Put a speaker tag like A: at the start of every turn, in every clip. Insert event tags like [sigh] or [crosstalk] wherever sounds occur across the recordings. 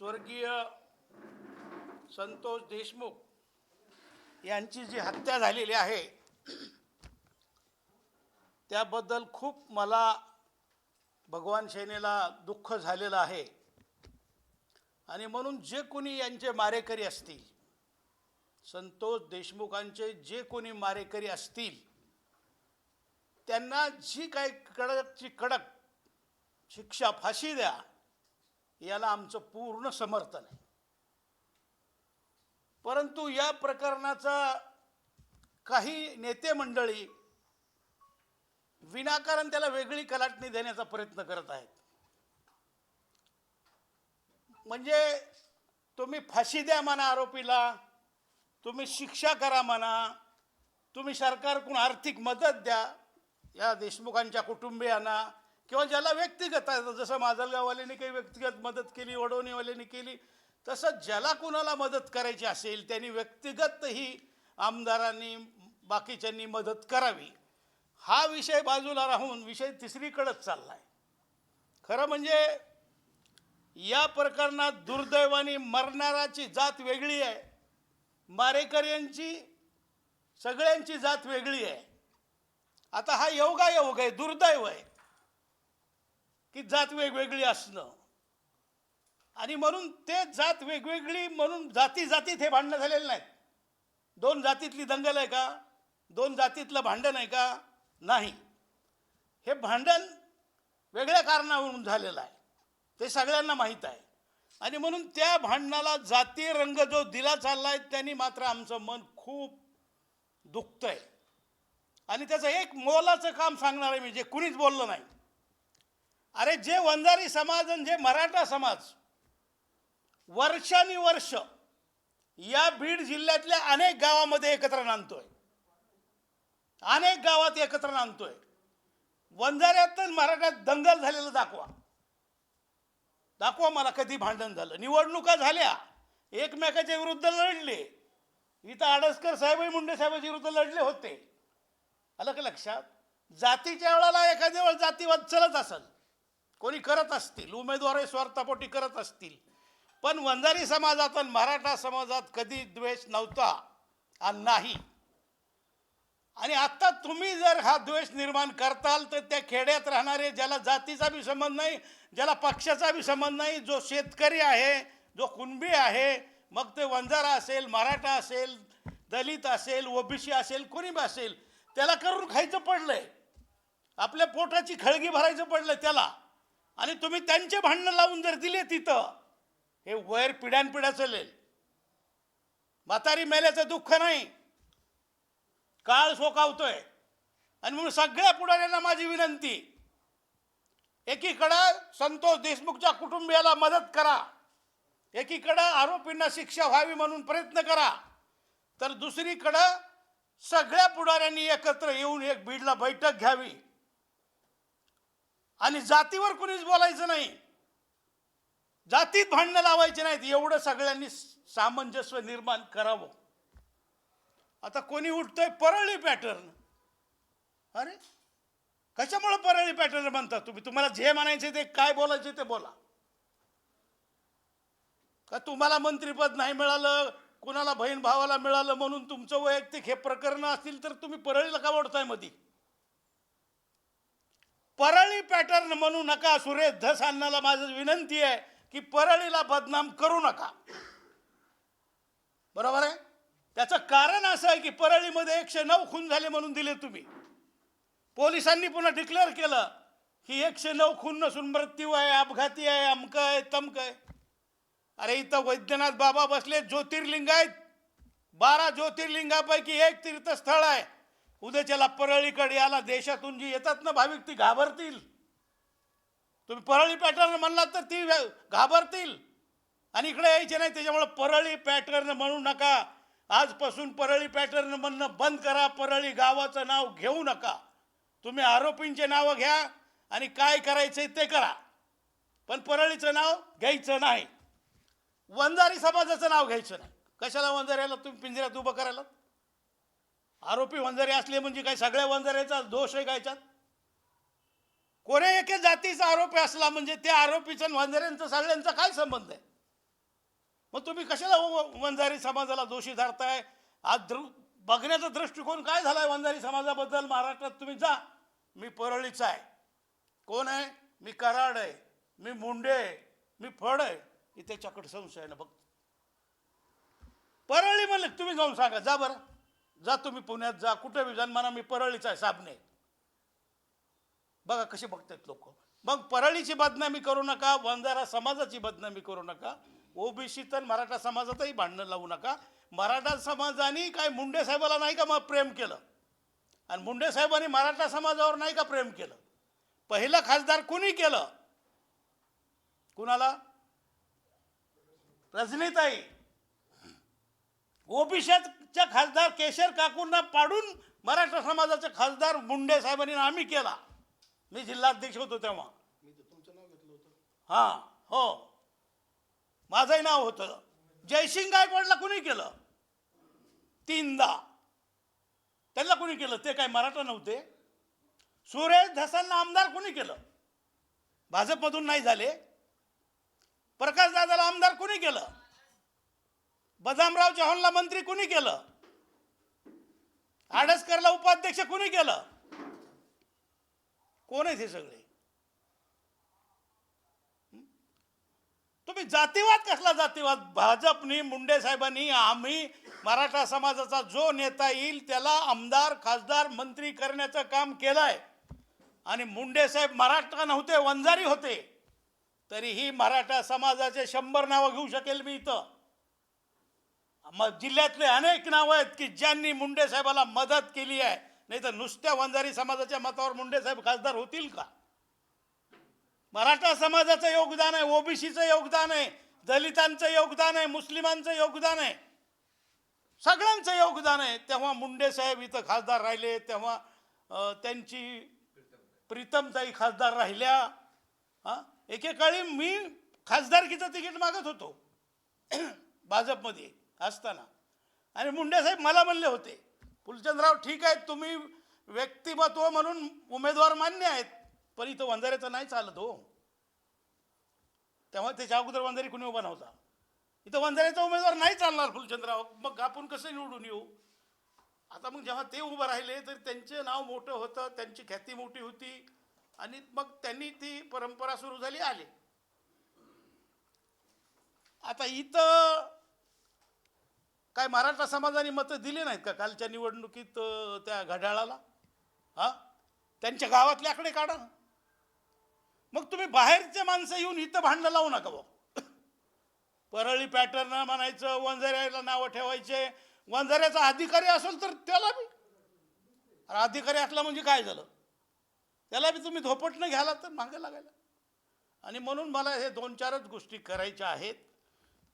A: स्वर्गीय संतोष देशमुख यांची जी हत्या झालेली आहे त्याबद्दल खूप मला भगवान सेनेला दुःख झालेलं आहे. आणि म्हणून जे कोणी यांचे मारेकरी असतील संतोष देशमुखांचे जे कोणी मारेकरी असतील त्यांना जी काही कडकची कडक शिक्षा फाशी द्या याला आमचं पूर्ण समर्थन आहे. परंतु या प्रकरणाचा काही नेते मंडळी विनाकारण त्याला वेगळी कलाटणी देण्याचा प्रयत्न करत आहेत. म्हणजे तुम्ही फाशी द्या म्हणा आरोपीला तुम्ही शिक्षा करा म्हणा तुम्ही सरकारकडून आर्थिक मदत द्या या देशमुखांच्या कुटुंबियांना किंवा ज्याला व्यक्तिगत आहे जसं माजलगाववाल्यांनी काही व्यक्तिगत मदत केली वडवणीवाल्यांनी केली तसं ज्याला कुणाला मदत करायची असेल त्यांनी व्यक्तिगतही आमदारांनी बाकीच्यांनी मदत करावी. हा विषय बाजूला राहून विषय तिसरीकडंच चालला आहे खरं म्हणजे या प्रकरणात दुर्दैवाने मरणाराची जात वेगळी आहे. मारेकऱ्यांची सगळ्यांची जात वेगळी आहे. आता हा योगायोग आहे दुर्दैव आहे. की जात वेगवेगळी असणं. आणि म्हणून ते जात वेगवेगळी म्हणून जाती जातीत हे भांडणं झालेलं नाहीत. दोन जातीतली दंगल आहे का? दोन जातीतलं भांडण आहे का? नाही. हे भांडण वेगळ्या कारणावरून झालेलं आहे. ते सगळ्यांना माहीत आहे. आणि म्हणून त्या भांडणाला जाती रंग जो दिला चालला आहे त्यांनी मात्र आमचं मन खूप दुखतं आहे आणि त्याचं एक मोलाचं काम सांगणार आहे मी जे कुणीच बोललं नाही. अरे जे वंजारी समाज आणि जे मराठा समाज वर्षानुवर्ष या बीड जिल्ह्यातल्या अनेक गावामध्ये एकत्र नांदतोय. अनेक गावात एकत्र नांदतोय. वंजाऱ्यात मराठ्यात दंगल झालेलं दाखवा. दाखवा मला कधी भांडण झालं. निवडणुका झाल्या. एकमेकाच्या विरुद्ध लढले. इथं आडसकर साहेबही मुंडे साहेबाच्या विरुद्ध लढले होते. आलं का लक्षात? जातीच्या वेळेला एखाद्या वेळ जातीवाद चलत असेल. कोणी करत असतील उमेदवारही स्वार्थापोटी करत असतील. पण वंजारी समाजात आणि मराठा समाजात कधी द्वेष नव्हता आणि नाही. आणि आत्ता तुम्ही जर हा द्वेष निर्माण करताल तर त्या खेड्यात राहणारे ज्याला जातीचा बी संबंध नाही ज्याला पक्षाचा बी संबंध नाही जो शेतकरी आहे जो कुणबी आहे मग ते वंजारा असेल मराठा असेल दलित असेल ओबीसी असेल कोणी बी असेल त्याला करून खायचं पडलं आहे आपल्या पोटाची खळगी भरायचं पडलं त्याला. आणि तुम्ही त्यांचे भांडणं लावून जर दिले तिथं हे वैर पिढ्यानपिढ्या चालेल. म्हातारी मेल्याचं दुःख नाही. काळ सोकावतोय. आणि म्हणून सगळ्या पुढाऱ्यांना माझी विनंती एकीकडं संतोष देशमुखच्या कुटुंबियाला मदत करा. एकीकडं आरोपींना शिक्षा व्हावी म्हणून प्रयत्न करा. तर दुसरीकडं सगळ्या पुढाऱ्यांनी एकत्र येऊन एक बीडला बैठक घ्यावी. आणि जातीवर कुणीच बोलायचं नाही. जातीत भांडणं लावायची नाहीत एवढं सगळ्यांनी सामंजस्य निर्माण करावं. आता कोणी उठतंय परळी पॅटर्न. अरे कशामुळे परळी पॅटर्न म्हणता तुम्ही? तुम्हाला जे म्हणायचे ते काय बोलायचे ते बोला. का तुम्हाला मंत्रीपद नाही मिळालं कुणाला बहीण भावाला मिळालं म्हणून तुमचं वैयक्तिक हे प्रकरण असतील तर तुम्ही परळीला का ओढताय मधी? परळी पॅटर्न म्हणू नका सुरेश धसांनाला माझं विनंती आहे की परळीला बदनाम करू नका. बरोबर आहे? त्याचं कारण असं आहे की परळीमध्ये एकशे नऊ खून झाले म्हणून दिले तुम्ही. पोलिसांनी पुन्हा डिक्लेअर केलं की एकशे नऊ खून नसून मृत्यू आहे अपघाती आहे अमकं आहे तमकं आहे. अरे इथं वैद्यनाथ बाबा बसले ज्योतिर्लिंग आहेत. बारा ज्योतिर्लिंगापैकी एक तीर्थस्थळ आहे. उद्याच्याला परळीकडे याला देशातून जी येतात ना भाविक ती घाबरतील. तुम्ही परळी पॅटर्न म्हणलात तर ती घाबरतील. आणि इकडे यायचे नाही त्याच्यामुळे परळी पॅटर्न म्हणू नका. आजपासून परळी पॅटर्न म्हणणं बंद करा. परळी गावाचं नाव घेऊ नका. तुम्ही आरोपींचे नावं घ्या आणि काय करायचं ते करा. पण परळीचं नाव घ्यायचं नाही. वंजारी समाजाचं नाव घ्यायचं नाही. कशाला वंजाऱ्याला तुम्ही पिंजऱ्यात उभं करायला आरोपी वंजारी असले म्हणजे काय सगळ्या वंजाऱ्याचा दोष आहे कायच्यात कोण्या एके जातीचा आरोपी असला म्हणजे त्या आरोपीचा आणि वंजाऱ्यांचा सगळ्यांचा काय संबंध आहे? मग तुम्ही कशाला व- वंजारी समाजाला दोषी धरताय? आज दृ बघण्याचा दृष्टिकोन काय झालाय वंजारी समाजाबद्दल? महाराष्ट्रात तुम्ही जा. मी परळीचा आहे. कोण आहे? मी कराड आहे. मी मुंडे आहे. मी फड आहे. की त्याच्याकडे संशय ना बघ परळी म्हणलं तुम्ही जाऊन सांगा. जा बरं. जा तुम्ही पुण्यात जा कुठे बी जा म्हणा मी परळीचा आहे साबणे. बघा कसे बघतात लोक. मग परळीची बदनामी करू नका वंजारा समाजाची बदनामी करू नका ओबीसी तर मराठा समाजातही भांडणं लावू नका. मराठा समाजाने काय मुंडे साहेबाला नाही का मग प्रेम केलं? आणि मुंडे साहेबांनी मराठा समाजावर नाही का प्रेम केलं? पहिलं खासदार कुणी केलं? कुणाला? रजनीताई. ओबीसीच्या खासदार केशर काकूंना पाडून मराठा समाजाचे खासदार मुंडे साहेबांनी आम्ही केला. मी जिल्हाध्यक्ष होतो तेव्हा. हां हो. माझंही नाव होतं. जयसिंग गायकवाडला कुणी केलं? तीनदा. त्यांना कुणी केलं? ते काय मराठा नव्हते. सुरेश धसांना आमदार कुणी केलं? भाजपमधून नाही झाले. प्रकाश दादाला आमदार कुणी केलं? बदामराव चव्हाणला मंत्री कुणी केलं? आडसकरला उपाध्यक्ष कुणी केलं? कोण आहेत हे सगळे? तुम्ही जातीवाद कसला जातीवाद? भाजपनी मुंडे साहेबांनी आम्ही मराठा समाजाचा जो नेता येईल त्याला आमदार खासदार मंत्री करण्याचं काम केलंय. आणि मुंडे साहेब मराठा नव्हते वंजारी होते. तरीही मराठा समाजाचे शंभर नावं घेऊ शकेल मी इथं. मग जिल्ह्यातले अनेक नावं आहेत की ज्यांनी मुंडे साहेबाला मदत केली आहे. नाही तर नुसत्या वंजारी समाजाच्या मतावर मुंडे साहेब खासदार होतील का? मराठा समाजाचं योगदान आहे ओबीसीचं योगदान आहे दलितांचं योगदान आहे मुस्लिमांचं योगदान आहे. सगळ्यांचं योगदान आहे. तेव्हा मुंडे साहेब इथं खासदार राहिले तेव्हा त्यांची प्रीतमताई खासदार राहिल्या. हां? एकेकाळी मी खासदारकीचं तिकीट मागत होतो. [clears throat] भाजपमध्ये. असताना. आणि मुंडेसाहेब मला म्हणले होते फुलचंदराव ठीक आहे तुम्ही व्यक्तिमत्व म्हणून उमेदवार मान्य आहेत पण इथं वंजाऱ्याचं नाही चालत हो. तेव्हा त्याच्या अगोदर वंजारी कुणी उभा नव्हता. इथं वंजाऱ्याचा उमेदवार नाही चालणार फुलचंदराव. मग आपण कसं निवडून येऊ? आता मग जेव्हा ते उभं राहिले तर त्यांचे नाव मोठं होतं त्यांची ख्याती मोठी होती आणि मग त्यांनी ती परंपरा सुरू झाली आली. आता इथं काय मराठा समाजाने मतं दिली नाहीत का कालच्या निवडणुकीत त्या घड्याळाला? हां? त्यांच्या गावातल्याकडे आकडे काढा. मग तुम्ही बाहेरचे माणसं येऊन इथं भांडणं लावू नका भाऊ परळी पॅटर्न म्हणायचं वंजाऱ्याला नावं ठेवायचे. वंजाऱ्याचा अधिकारी असेल तर त्याला बी. अरे अधिकारी असला म्हणजे काय झालं? त्याला बी तुम्ही धोपटणं घ्याला तर मागे लागायला. आणि म्हणून मला हे दोन चारच गोष्टी करायच्या आहेत.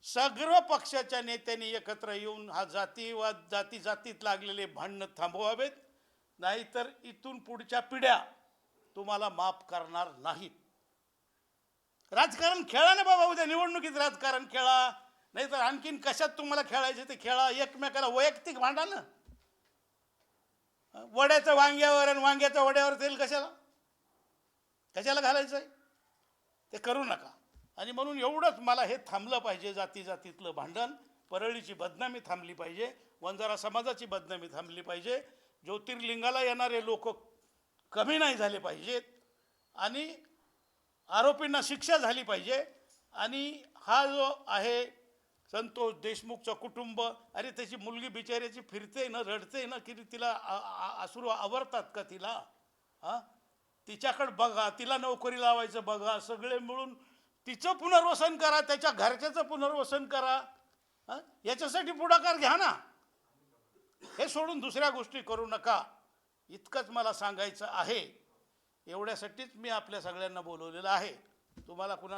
A: सगळं पक्षाच्या नेत्यांनी एकत्र येऊन हा जातीवाद जाती जातीत लागलेले भांडणं थांबवावेत नाहीतर इथून पुढच्या पिढ्या तुम्हाला माफ करणार नाहीत. राजकारण खेळा ना बाबा उद्या निवडणुकीत राजकारण खेळा नाहीतर आणखीन कशात तुम्हाला खेळायचे ते खेळा एकमेकाला वैयक्तिक भांडा ना. वड्याचं वांग्यावर आणि वांग्याच्या वड्यावर तेल कशाला? कशाला घालायचं आहे ते करू नका. आणि म्हणून एवढंच मला हे थांबलं पाहिजे जाती जातीतलं भांडण. परळीची बदनामी थांबली पाहिजे. वंजारा समाजाची बदनामी थांबली पाहिजे. ज्योतिर्लिंगाला येणारे लोक कमी नाही झाले पाहिजेत. आणि आरोपींना शिक्षा झाली पाहिजे. आणि हा जो आहे संतोष देशमुखचं कुटुंब अरे त्याची मुलगी बिचाऱ्याची फिरते ना रडते ना की तिला आ- आवरतात का तिला? हां? तिच्याकडं बघा तिला नोकरी लावायचं बघा सगळे मिळून तिचं पुनर्वसन करा त्याच्या घरच्याचं पुनर्वसन करा. याच्यासाठी पुढाकार घ्या ना. हे सोडून दुसऱ्या गोष्टी करू नका. इतकंच मला सांगायचं आहे. एवढ्यासाठीच मी आपल्या सगळ्यांना बोलवलेलं आहे. तुम्हाला कुणाला